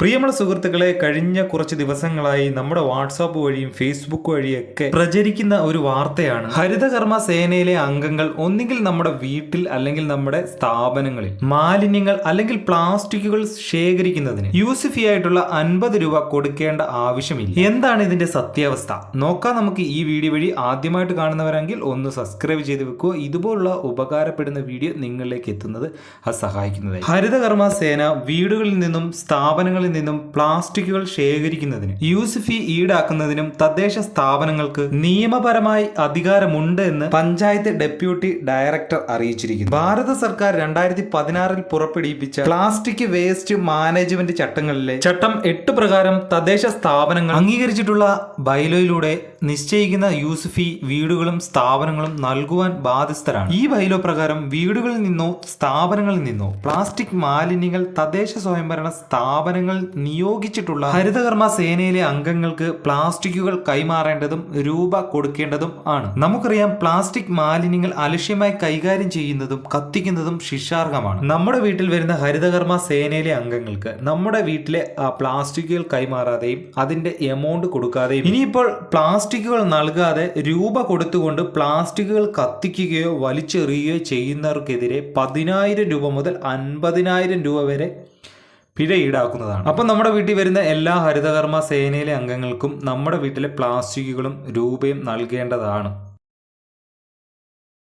പ്രിയമുള്ള സുഹൃത്തുക്കളെ കഴിഞ്ഞ കുറച്ച് ദിവസങ്ങളായി നമ്മുടെ വാട്സാപ്പ് വഴിയും ഫേസ്ബുക്ക് വഴിയൊക്കെ പ്രചരിക്കുന്ന ഒരു വാർത്തയാണ്. ഹരിതകർമ്മ സേനയിലെ അംഗങ്ങൾ ഒന്നുകിൽ നമ്മുടെ വീട്ടിൽ അല്ലെങ്കിൽ നമ്മുടെ സ്ഥാപനങ്ങളിൽ മാലിന്യങ്ങൾ അല്ലെങ്കിൽ പ്ലാസ്റ്റിക്കുകൾ ശേഖരിക്കുന്നതിന് യൂസിഫി ആയിട്ടുള്ള അൻപത് രൂപ കൊടുക്കേണ്ട ആവശ്യമില്ല. എന്താണ് ഇതിന്റെ സത്യാവസ്ഥ? നോക്കാം നമുക്ക് ഈ വീഡിയോ വഴി. ആദ്യമായിട്ട് കാണുന്നവരെങ്കിൽ ഒന്ന് സബ്സ്ക്രൈബ് ചെയ്ത് വെക്കുക. ഇതുപോലുള്ള ഉപകാരപ്പെടുന്ന വീഡിയോ നിങ്ങളിലേക്ക് എത്തുന്നത് അത് സഹായിക്കുന്നതായി ഹരിതകർമ്മ സേന വീടുകളിൽ നിന്നും സ്ഥാപനങ്ങളിൽ നിന്നും പ്ലാസ്റ്റിക്കുകൾ ശേഖരിക്കുന്നതിന് ഫീ ഈടാക്കുന്നതിനും തദ്ദേശ സ്ഥാപനങ്ങൾക്ക് നിയമപരമായി അധികാരമുണ്ട് എന്ന് പഞ്ചായത്ത് ഡെപ്യൂട്ടി ഡയറക്ടർ അറിയിച്ചിരിക്കുന്നു. ഭാരത സർക്കാർ രണ്ടായിരത്തി പതിനാറിൽ പുറപ്പെടുവിപ്പിച്ച പ്ലാസ്റ്റിക് വേസ്റ്റ് മാനേജ്മെന്റ് ചട്ടങ്ങളിലെ ചട്ടം എട്ട് പ്രകാരം തദ്ദേശ സ്ഥാപനങ്ങൾ അംഗീകരിച്ചിട്ടുള്ള ബൈലോയിലൂടെ നിശ്ചയിക്കുന്ന യൂസിഫി വീടുകളും സ്ഥാപനങ്ങളും നൽകുവാൻ ബാധ്യസ്ഥരാണ്. ഈ ബൈലോ പ്രകാരം വീടുകളിൽ നിന്നോ സ്ഥാപനങ്ങളിൽ നിന്നോ പ്ലാസ്റ്റിക് മാലിന്യങ്ങൾ തദ്ദേശ സ്വയംഭരണ സ്ഥാപനങ്ങൾ നിയോഗിച്ചിട്ടുള്ള ഹരിതകർമ്മ സേനയിലെ അംഗങ്ങൾക്ക് പ്ലാസ്റ്റിക്കുകൾ കൈമാറേണ്ടതും രൂപ കൊടുക്കേണ്ടതും ആണ്. നമുക്കറിയാം പ്ലാസ്റ്റിക് മാലിന്യങ്ങൾ അലക്ഷ്യമായി കൈകാര്യം ചെയ്യുന്നതും കത്തിക്കുന്നതും ശിക്ഷാർഹമാണ്. നമ്മുടെ വീട്ടിൽ വരുന്ന ഹരിതകർമ്മ സേനയിലെ അംഗങ്ങൾക്ക് നമ്മുടെ വീട്ടിലെ പ്ലാസ്റ്റിക്കുകൾ കൈമാറാതെയും അതിന്റെ എമൗണ്ട് കൊടുക്കാതെയും ഇനിയിപ്പോൾ പ്ലാസ്റ്റിക്കുകൾ നൽകാതെ രൂപ കൊടുത്തുകൊണ്ട് പ്ലാസ്റ്റിക്കുകൾ കത്തിക്കുകയോ വലിച്ചെറിയുകയോ ചെയ്യുന്നവർക്കെതിരെ പതിനായിരം രൂപ മുതൽ അൻപതിനായിരം രൂപ വരെ പിഴ ഈടാക്കുന്നതാണ്. അപ്പം നമ്മുടെ വീട്ടിൽ വരുന്ന എല്ലാ ഹരിതകർമ്മ സേനയിലെ അംഗങ്ങൾക്കും നമ്മുടെ വീട്ടിലെ പ്ലാസ്റ്റിക്കുകളും രൂപയും നൽകേണ്ടതാണ്.